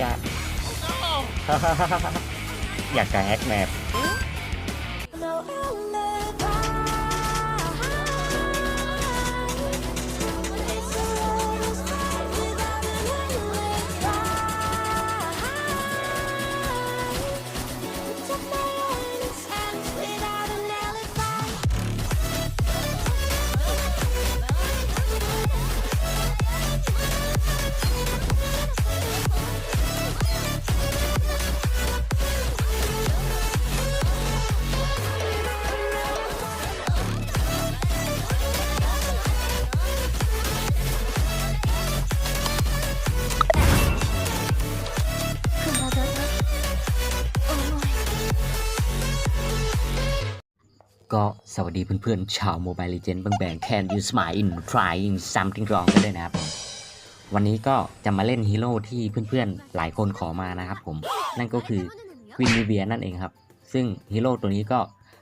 จะ อยากจะแฮกแมป สวัสดีเพื่อนๆ ชาวโมบายเลเจนด์บางแบง Can you smile in trying something wrong กันด้วยนะครับผมวันนี้ก็จะมาเล่นฮีโร่ที่เพื่อนๆ หลายคนขอมานะครับผม นั่นก็คือควิน i เ i ียนั่นเองครับ ซึ่งฮีโร่ตัวนี้ก็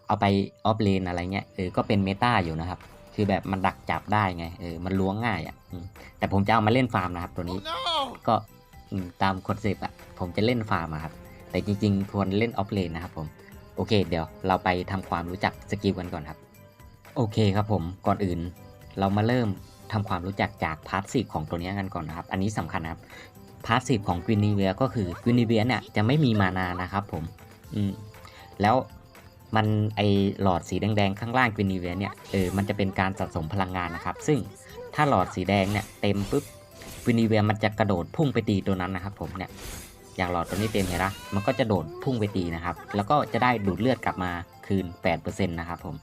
เอาไปออฟเลนอะไรเงี้ยเออก็เป็นเมตาอยู่นะครับ คือแบบมันดักจับได้ไงเออมันล้วงง่ายอะอืมแต่ผมจะเอามาเล่นฟาร์มนะครับตัวนี้ ก็อืมตามคอนเซปต์อะผมจะเล่นฟาร์มอะครับแต่จริงๆควรเล่นออฟเลนนะครับผม โอเค เดี๋ยวเราไปทำความรู้จักสกิลกันก่อนครับ โอเคครับผมก่อนอื่น เรามาเริ่มทำความรู้จักจากพาสซีฟของตัวนี้กันก่อนนะครับ อันนี้สำคัญครับพาสซีฟของกวินีเวียก็คือกวินีเวียเนี่ยจะไม่มีมานานะครับผมอืมแล้วมันไอหลอดสีแดงๆข้างล่างกวินีเวียเนี่ยเออมันจะเป็นการสะสมพลังงานนะครับ ซึ่งถ้าหลอดสีแดงเนี่ยเต็มปุ๊บกวินีเวียมันจะกระโดดพุ่งไปตีตัวนั้นนะครับผมเนี่ย อย่างหลอดตัวนี้เต็มเห็นปะมันก็จะโดดพุ่งไปตีนะครับ แล้วก็จะได้ดูดเลือดกลับมาคืน 8%นะครับผม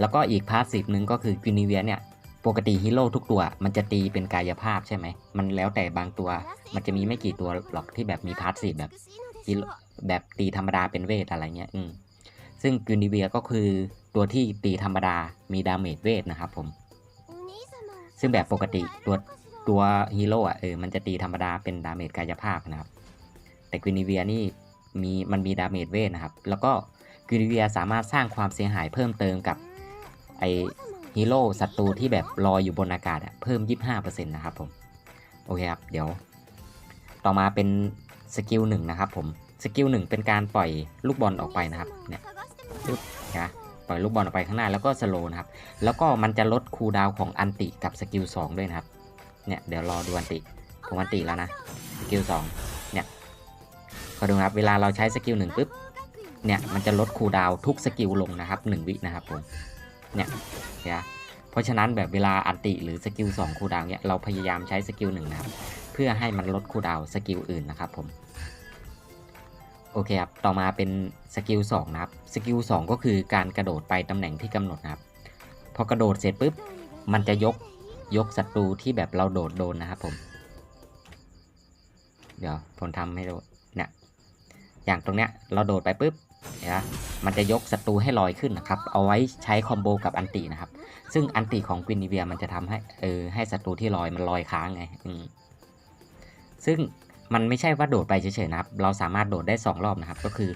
แล้วก็อีกพาสซีฟหนึ่งก็คือกินิเวียเนี่ย ปกติฮีโร่ทุกตัวมันจะตีเป็นกายภาพใช่ไหม มันแล้วแต่บางตัว มันจะมีไม่กี่ตัวหรอกที่แบบมีพาสซีฟแบบฮีโร่แบบตีธรรมดาเป็นเวทอะไรเงี้ย อืม ซึ่งกินิเวียก็คือตัวที่ตีธรรมดามีดาเมจเวทนะครับผม ซึ่งแบบปกติตัว ตัวฮีโร่อะเออมันจะตีธรรมดาเป็นดาเมจกายภาพนะครับ แต่กินิเวียนี่มีมันมีดาเมจเวทนะครับ แล้วก็กินิเวียสามารถสร้างความเสียหายเพิ่มเติมกับไอฮีโร่ศัตรูที่แบบลอยอยู่บนอากาศอะเพิ่ม 25%นะครับผมโอเคครับเดี๋ยว ต่อมาเป็นสกิลหนึ่งนะครับผมสกิลหนึ่งเป็นการปล่อยลูกบอลออกไปนะครับเนี่ยปึ๊บนะปล่อยลูกบอลออกไปข้างหน้าแล้วก็สโลว์นะครับ แล้วก็มันจะลดคูลดาวของอันติกับสกิล2ด้วยนะครับ เนี่ยเดี๋ยวรอดูอันติผมอันติแล้วนะสกิล2เนี่ยขอดูนะครับเวลาเราใช้สกิลหนึ่งปุ๊บเนี่ยมันจะลดคูลดาวน์ทุกสกิลลงนะครับ1วินะครับผมเนี่ยเนี่ยเพราะฉะนั้นแบบเวลาอันติหรือสกิล2คูลดาวน์เนี่ยเราพยายามใช้สกิลหนึ่งนะครับเพื่อให้มันลดคูลดาวน์สกิลอื่นนะครับผมโอเคครับต่อมาเป็นสกิล2นะครับสกิล2ก็คือการกระโดดไปตำแหน่งที่กำหนดนะครับพอกระโดดเสร็จปุ๊บมันจะยก ยกศัตรูที่แบบเราโดดโดนนะครับผม เดี๋ยวผมทำให้ดูเนี่ย อย่างตรงเนี้ยเราโดดไปปุ๊บเห็นปะมันจะยกศัตรูให้ลอยขึ้นนะครับ เอาไว้ใช้คอมโบกับอันตินะครับ ซึ่งอันติของกวินิเวียมันจะทำให้เออให้ศัตรูที่ลอยมันลอยค้างไงอืมซึ่งมันไม่ใช่ว่าโดดไปเฉยๆนะครับ เราสามารถโดดได้ 2 รอบนะครับ ก็คือ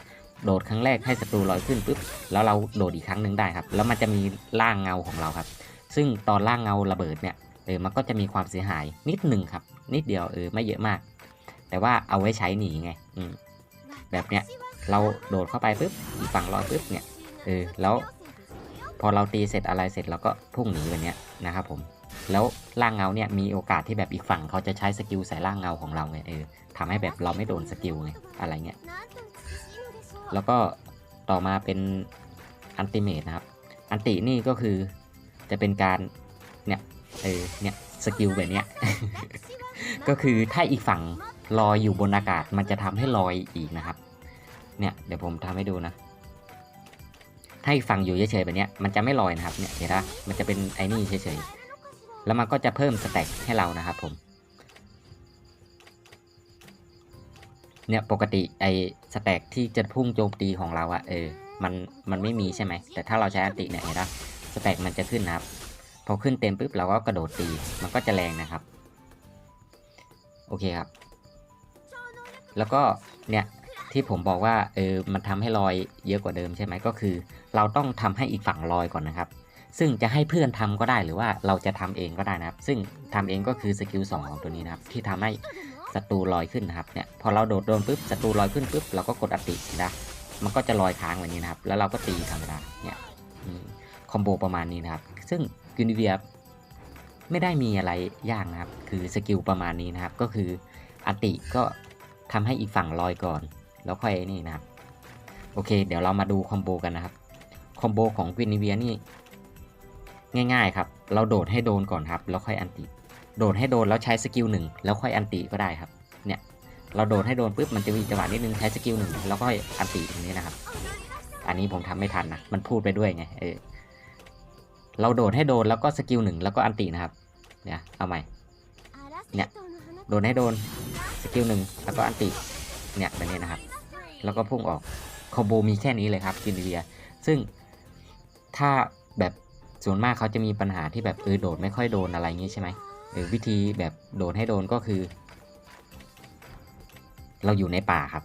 โดดครั้งแรกให้ศัตรูลอยขึ้นปุ๊บ แล้วเราโดดอีกครั้งหนึ่งได้ครับ แล้วมันจะมีร่างเงาของเราครับ ซึ่งตอนร่างเงาระเบิดเนี่ยเออมันก็จะมีความเสียหายนิดหนึ่งครับ นิดเดียวเออไม่เยอะมาก แต่ว่าเอาไว้ใช้หนีไงอืมแบบเนี้ยเราโดดเข้าไปปุ๊บอีกฝั่งลอปุ๊บเนี่ยเออแล้วพอเราตีเสร็จอะไรเสร็จเราก็พุ่งหนีแบบเนี้ยนะครับผมแล้วร่างเงาเนี่ยมีโอกาสที่แบบอีกฝั่งเขาจะใช้สกิลใส่ร่างเงาของเราไงเออทำให้แบบเราไม่โดนสกิลไงอะไรเงี้ยแล้วก็ต่อมาเป็นอันติเมตนะครับ อันตินี่ก็คือ จะเป็นการเนี่ยเออเนี่ยสกิลแบบเนี้ยก็คือถ้าอีกฝั่งลอยอยู่บนอากาศมันจะทำให้ลอยอีกนะครับ เนี่ยเดี๋ยวผมทำให้ดูนะ ถ้าอีกฝั่งอยู่เฉยๆแบบเนี้ยมันจะไม่ลอยนะครับ เนี่ยเห็นปะมันจะเป็นไอ้นี่เฉยๆ แล้วมันก็จะเพิ่มสแต็กให้เรานะครับผม เนี่ยปกติไอ้สแต็กที่จะพุ่งโจมตีของเราอะเออ มันมันไม่มีใช่ไหม แต่ถ้าเราใช้อันติเนี่ยเห็นปะ สแต็กมันจะขึ้นนะครับ พอขึ้นเต็มปุ๊บเราก็กระโดดตี มันก็จะแรงนะครับ โอเคครับ แล้วก็เนี่ยที่ผมบอกว่าเออมันทำให้ลอยเยอะกว่าเดิมใช่ไหมก็คือ เราต้องทำให้อีกฝั่งลอยก่อนนะครับ ซึ่งจะให้เพื่อนทำก็ได้หรือว่าเราจะทำเองก็ได้นะครับ ซึ่งทำเองก็คือสกิล2ของตัวนี้นะครับ ที่ทำให้ศัตรูลอยขึ้นนะครับเนี่ยพอเราโดดโดนปุ๊บศัตรูลอยขึ้นปุ๊บเราก็กดอตินะมันก็จะลอยค้างแบบนี้นะครับ แล้วเราก็ตีธรรมดาเนี่ย คอมโบประมาณนี้นะครับ ซึ่งกินเวียไม่ได้มีอะไรยากนะครับ คือสกิลประมาณนี้นะครับ ก็คืออติก็ทำให้อีกฝั่งลอยก่อน แล้วค่อยนี่นะครับ โอเค เดี๋ยวเรามาดูคอมโบกันนะครับ คอมโบของกินเวียนี่ง่ายๆครับ เราโดดให้โดนก่อนครับ แล้วค่อยอันติ โดดให้โดนแล้วใช้สกิลหนึ่งแล้วค่อยอันติก็ได้ครับ เนี่ย เราโดดให้โดนปุ๊บมันจะมีจังหวะนิดนึงใช้สกิลหนึ่งแล้วก็อันติตรงนี้นะครับ อันนี้ผมทำไม่ทันนะ มันพูดไปด้วยไง เออ เราโดดให้โดนแล้วก็สกิลหนึ่งแล้วก็อันตินะครับเนี่ยเอาใหม่เนี่ยโดนให้โดนสกิลหนึ่งแล้วก็อันติเนี่ยแบบนี้นะครับ แล้วก็พุ่งออกคอมโบมีแค่นี้เลยครับกินเวียซึ่งถ้าแบบส่วนมากเขาจะมีปัญหาที่แบบเออโดดไม่ค่อยโดนอะไรอย่างงี้ใช่ไหมเออวิธีแบบโดดให้โดนก็คือ เราอยู่ในป่าครับ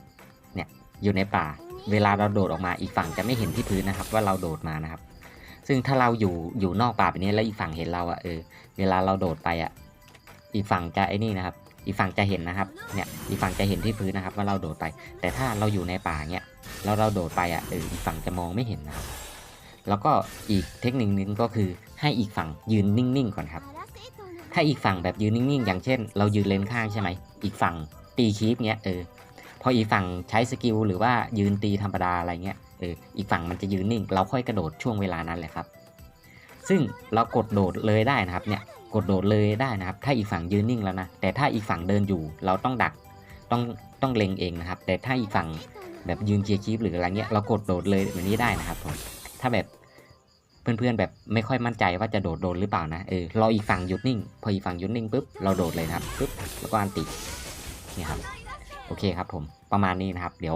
เนี่ยอยู่ในป่า เวลาเราโดดออกมาอีกฝั่งจะไม่เห็นที่พื้นนะครับ ว่าเราโดดมานะครับ ซึ่งถ้าเราอยู่อยู่นอกป่าแบบนี้แล้วอีกฝั่งเห็นเราอะเออเวลาเราโดดไปอะอีกฝั่งจะไอ้นี่นะครับ อีกฝั่งจะเห็นนะครับเนี่ยอีกฝั่งจะเห็นที่พื้นนะครับ ว่าเราโดดไป แต่ถ้าเราอยู่ในป่าเนี่ยแล้วเราโดดไปอะเอออีกฝั่งจะมองไม่เห็นนะครับแล้วก็อีกเทคนิคนึงก็คือให้อีกฝั่งยืนนิ่งๆก่อนครับ ถ้าอีกฝั่งแบบยืนนิ่งๆ อย่างเช่น เรายืนเลนข้างใช่ไหมอีกฝั่งตีคีปเนี้ยเออพออีกฝั่งใช้สกิลหรือว่ายืนตีธรรมดาอะไรเงี้ย อออีกฝั่งมันจะยืนนิ่ง เราค่อยกระโดดช่วงเวลานั้นแหละครับ ซึ่งเรากดโดดเลยได้นะครับเนี่ยกดโดดเลยได้นะครับ ถ้าอีกฝั่งยืนนิ่งแล้วนะ แต่ถ้าอีกฝั่งเดินอยู่ เราต้องดัก ต้องต้องเล็งเองนะครับ แต่ถ้าอีกฝั่งแบบยืนเคลียร์คีปหรืออะไรเงี้ย เรากดโดดเลยแบบนี้ได้นะครับผม ถ้าแบบเพื่อนๆแบบไม่ค่อยมั่นใจว่าจะโดดโดนหรือเปล่านะ เออ รออีกฝั่งหยุดนิ่ง พออีกฝั่งหยุดนิ่งปุ๊บ เราโดดเลยครับปุ๊บ แล้วก็อันติ นี่ครับ โอเคครับผม ประมาณนี้นะครับ เดี๋ยว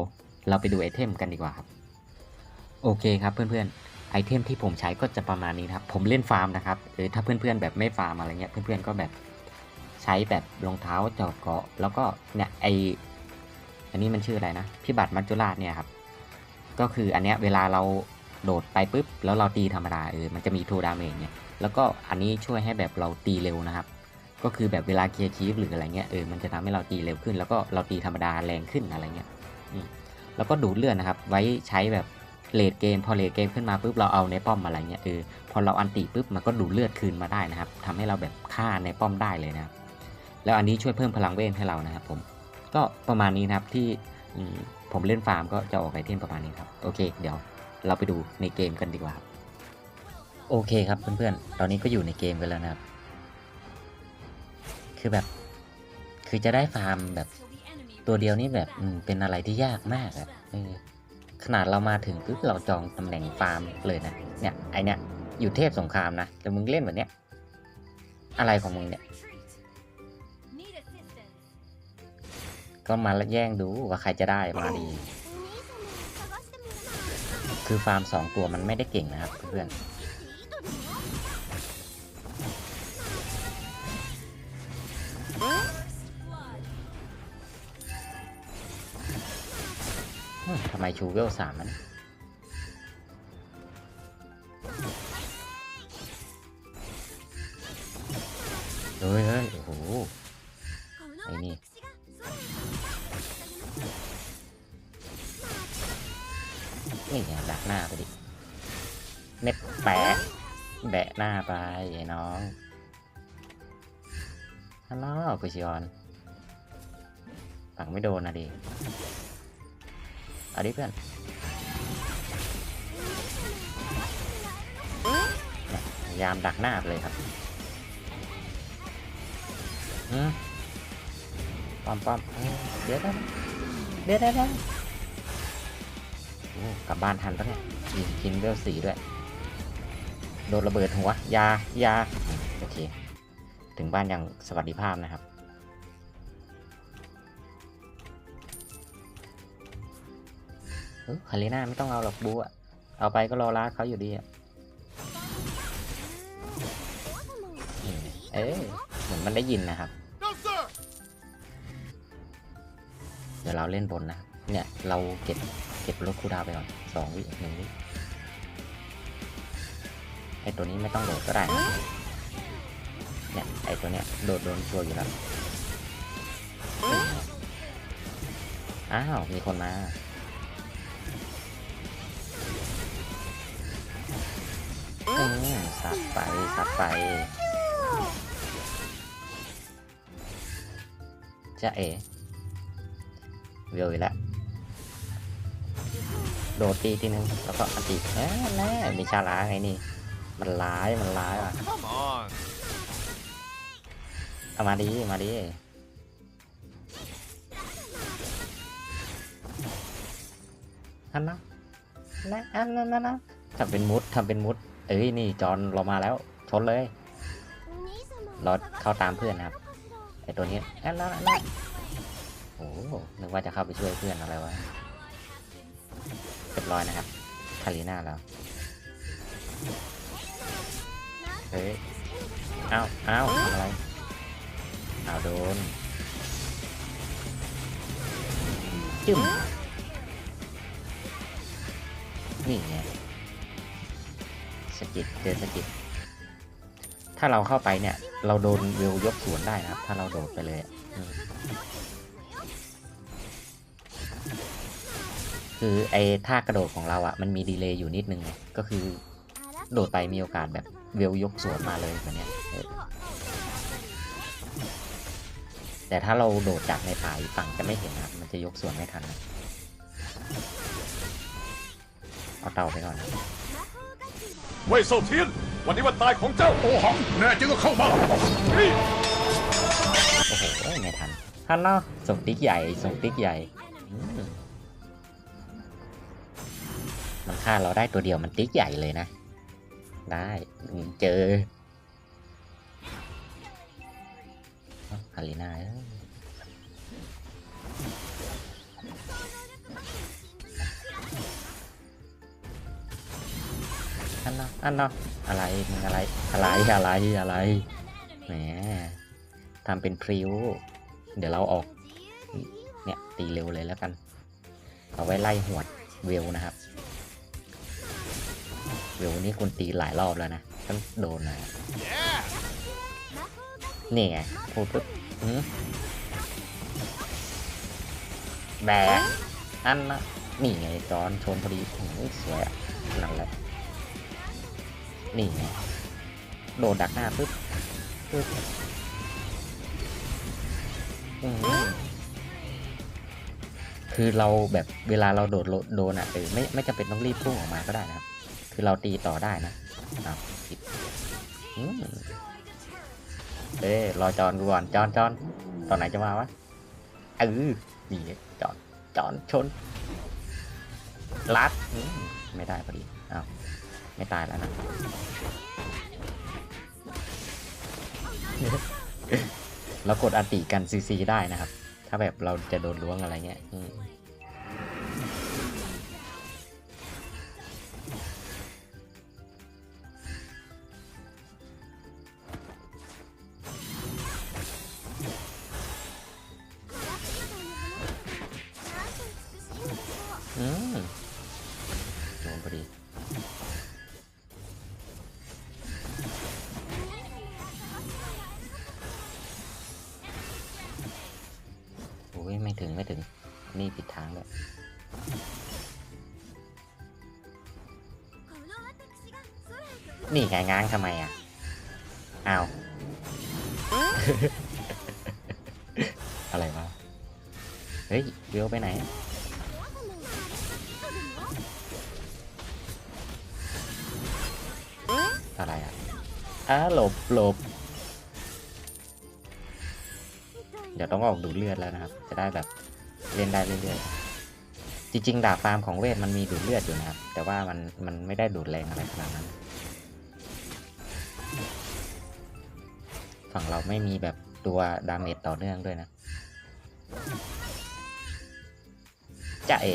เราไปดูไอเทมกันดีกว่าครับ โอเคครับเพื่อนๆไอเทมที่ผมใช้ก็จะประมาณนี้นะครับ ผมเล่นฟาร์มนะครับเออถ้าเพื่อนๆแบบไม่ฟาร์มอะไรเงี้ยเพื่อนๆก็แบบใช้แบบรองเท้าจอดเกาะ แล้วก็เนี่ยไออันนี้มันชื่ออะไรนะพิบัติมัจจุราชเนี่ยครับ ก็คืออันเนี้ยเวลาเราโดดไปปุ๊บแล้วเราตีธรรมดาเออมันจะมีทูดาเมจเนี่ยแล้วก็อันนี้ช่วยให้แบบเราตีเร็วนะครับ ก็คือแบบเวลาเคลียร์คีฟหรืออะไรเงี้ยเออมันจะทำให้เราตีเร็วขึ้น แล้วก็เราตีธรรมดาแรงขึ้นอะไรเงี้ยแล้วก็ดูดเลือดนะครับ ไว้ใช้แบบ เลดเกมพอเลดเกมขึ้นมาปุ๊บเราเอาในป้อมอะไรเงี้ยเออพอเราอันติปุ๊บมันก็ดูเลือดคืนมาได้นะครับทำให้เราแบบฆ่าในป้อมได้เลยนะครับแล้วอันนี้ช่วยเพิ่มพลังเวทให้เรานะครับผมก็ประมาณนี้นะครับที่ผมเล่นฟาร์มก็จะออกไอเทมประมาณนี้ครับโอเค เดี๋ยวเราไปดูในเกมกันดีกว่าครับโอเคครับเพื่อนๆ ตอนนี้ก็อยู่ในเกมกันแล้วนะครับ คือแบบ คือจะได้ฟาร์มแบบตัวเดียวนี่แบบเป็นอะไรที่ยากมากอะเออ ขนาดเรามาถึงปุ๊บเราจองตำแหน่งฟาร์มเลยนะ เนี่ยไอเนี้ยอยู่เทพสงครามนะแต่มึงเล่นแบบเนี้ยอะไรของมึงเนี่ย ก็มาแย่งดูว่าใครจะได้มาดี คือฟาร์มสองตัวมันไม่ได้เก่งนะครับเพื่อน ทำไมชูเวลสามมันเฮ้ยเฮ้ยโอ้โห ไอ้นี่นี่ไงดักหน้าไปดิ เม็ดแปะแบะหน้าไปไอ้น้องฮัลโหลกุชิออน ฝังไม่โดนนะดิ เอาดิเพื่อนเนี่ยพยายามดักหน้าไปเลยครับอืมปอมปอมเอ้ยเดี๋ยวได้เดี๋ยวได้ได้กลับบ้านทันปะเนี่ยยิงคินเวลสีด้วย โดนระเบิดหัว ยา ยา โอเค ถึงบ้านอย่างสวัสดิภาพนะครับ คาริน่าไม่ต้องเอาหรอกบูอะเอาไปก็รอลาดเขาอยู่ดีอะเอ้ยเหมือนมันได้ยินนะครับ เดี๋ยวเราเล่นบนนะ เนี่ยเราเก็บเก็บรถคูดาวไปก่อนสองวิหนึ่งวิไอตัวนี้ไม่ต้องโดดก็ได้นะเนี่ยไอตัวเนี้ยโดดโดนตัวอยู่แล้ว อ้าว มีคนมา สัดไปสัดไป จะเอ๋เวลอีกแล้วโดดตีทีนึงแล้วก็อันตีแน่แน่มีชาล้าไงนี่ มันร้ายมันร้ายว่ะเอามาดีมาดีอันนะนะอันนั้นนะทำเป็นมุดทำเป็นมุด เอ้ยนี่จอนเรามาแล้ว ชนเลยเรถเข้าตามเพื่อนนะครับไอตัวนี้อันนั้นอันนั้นโอ้โหนึกว่าจะเข้าไปช่วยเพื่อนอะไรวะเรียบร้อยนะครับคาริน่าแล้วเฮ้ยอ้าเอ้าทำอะไรเอาวโดนจึ้มนี่ไง สกิดเจอสกิดถ้าเราเข้าไปเนี่ย เราโดนเวยกสวนได้นะครับ ถ้าเราโดดไปเลยคือไอ้ท่ากระโดดของเราอะมันมีดีเลย์อยู่นิดนึง ก็คือ โดดไปมีโอกาสแบบเวยกสวนมาเลยแบบเนี้ยแต่ถ้าเราโดดจากในป่าอีกฝั่งจะไม่เห็นนะครับ มันจะยกสวนไม่ทันนะเอาเตาไปก่อนนะ เว่ยเซาเทียน วันนี้วันตายของเจ้าโอหัง แน่จริงก็เข้ามานี่โอ้โหไม่ทันทันเนาะส่งติ๊กใหญ่ส่งติ๊กใหญ่อืมมันฆ่าเราได้ตัวเดียวมันติ๊กใหญ่เลยนะ ได้เจอเอ้าคาริน่าเอ้ย นาะอันเนาะอะไรมึงอะไรอะไรอะไรอะไรแหมทำเป็นพริ้ว เดี๋ยวเราออก เนี่ยตีเร็วเลยแล้วกัน เอาไว้ไล่หวดเวลนะครับ เวลนี่คุณตีหลายรอบแล้วนะต้องโดนนะ Yeah! นี่ไงพูดปุ๊บแบกอันนะนี่ไงจอนชนพอดีสวยนั่นแหละ นี่ไงโดนดักหน้าปุ๊บปุ๊บคือเราแบบเวลาเราโดดโดนอะเออไม่ไม่จำเป็นต้องรีบพุ่งออกมาก็ได้นะครับ คือเราตีต่อได้นะอ้าวผิดอืมเอ้ยรอจอนก่อนจอนจอนตอนไหนจะมาวะเออนี่จอนจอนชนลัดไม่ได้พอดีอ้าว ไม่ตายแล้วนะเรากดอันติกันซีซีได้นะครับ ถ้าแบบเราจะโดนล้วงอะไรเงี้ย ถึงไม่ถึง นี่ปิดทางเลยนี่ไงง้างทำไมอะอ้าว อะไรวะ เฮ้ยเวลไปไหน อะไรอะอ้าหลบหลบ เดี๋ยวต้องออกดูดเลือดแล้วนะครับ จะได้แบบเล่นได้เรื่อยๆจริงๆดาบฟาร์มของเวทมันมีดูดเลือดอยู่นะครับ แต่ว่ามันมันไม่ได้ดูดแรงอะไรขนาดนั้น ฝั่งเราไม่มีแบบตัวดาเมจต่อเนื่องด้วยนะจะเอ๋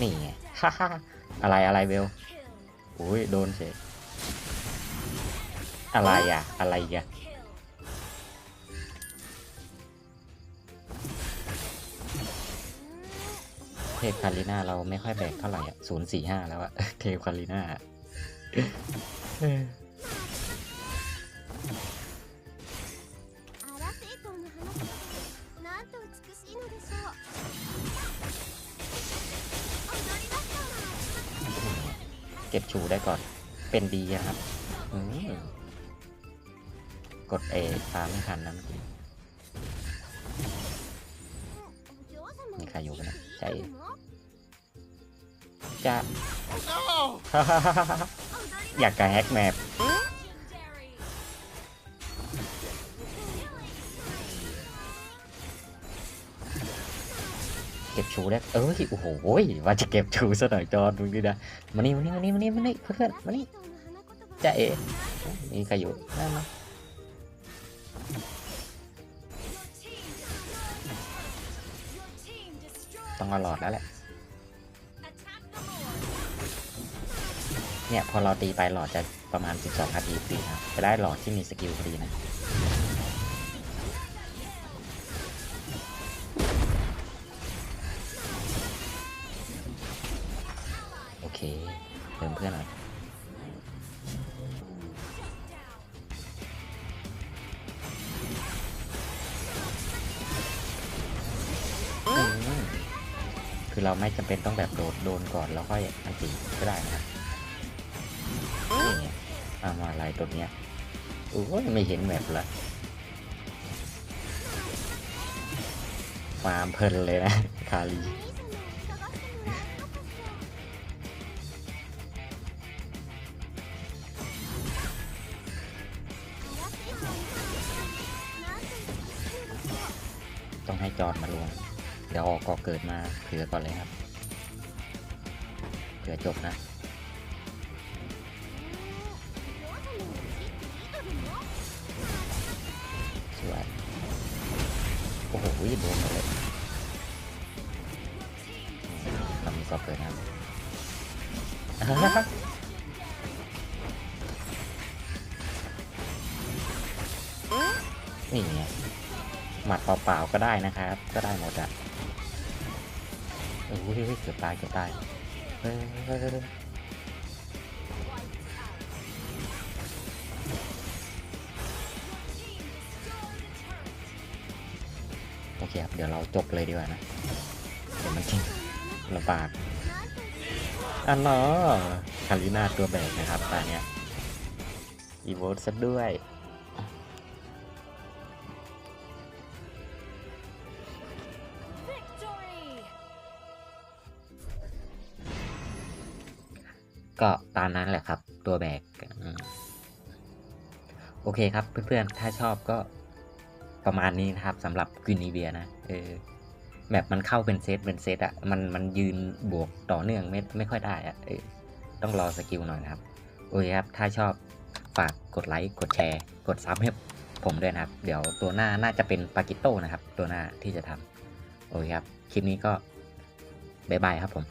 นี่ไง ฮ่าอะไรอะไรเบล อุ้ยโดนเฉยอะไรอะ อะไรอะเทพคาริน่าเราไม่ค่อยแบกเท่าไหร่อะศูนย์สี่ห้าแล้วอะ เทพคาริน่า เก็บชูได้ก่อน เป็นดีนะครับกดเอตามไม่ทันนะเมื่อกี้มีใครอยู่ไหมใช่จะ อยากกระแฮกแมป ก็บชูได้เอ้ยโอ้โหว่าจะเก็บชูซะหน่อยจอนดูดินะมานี่มานี่มานี่มานี่มานี่เพื่อนมานี่จะเอ๋มีใครอยู่นั่นนะต้องเอาหลอดแล้วแหละ เนี่ยพอเราตีไปหลอดจะประมาณ 12นาทีฟรีครับจะได้หลอดที่มีสกิลพอดีนะ เคเติมเพื่อนหน่อยอืมคือเราไม่จำเป็นต้องแบบโดดโดนก่อนแล้วค่อยอันตีก็ได้นะครับนี่ไงเอามาอะไรตัวเนี้ยโอ้ยไม่เห็นแบบละฟาร์มเพลินเลยนะ คาลี ให้จอดมาลง เดี๋ยวออกก็เกิดมาเผื่อก่อนเลยครับเผื่อจบนะสวยโอ้โหโดนหมเลยเรามีก็เกิดนะครับนี่ไง หมัดเปล่าๆก็ได้นะครับ ก็ได้หมดอะโอ้ยเกือบตายเกือบตายโอเคครับเดี๋ยวเราจบเลยดีกว่านะ เดี๋ยวมันจริงลำบากอันเนาะคาริน่าตัวแบกนะครับตอนเนี้ยอีโวซะด้วย ก็ตามนั้นแหละครับ ตัวแบกโอเคครับเพื่อนๆ ถ้าชอบก็ประมาณนี้นะครับสำหรับก u นิเวียนะเออแบบมันเข้าเป็นเซตเป็นเซตอะมันมันยืนบวกต่อเนื่องไม่ไม่ค่อยได้อะเออต้องรอสกิลหน่อยนะครับ โอเคครับ ถ้าชอบฝากกดไลค์กดแชร์ กดซับให้ผมด้วยนะครับ เดี๋ยวตัวหน้าน่าจะเป็นปากิโต้นะครับ ตัวหน้าที่จะทำโอเคครับ คลิปนี้ก็บายบายครับผม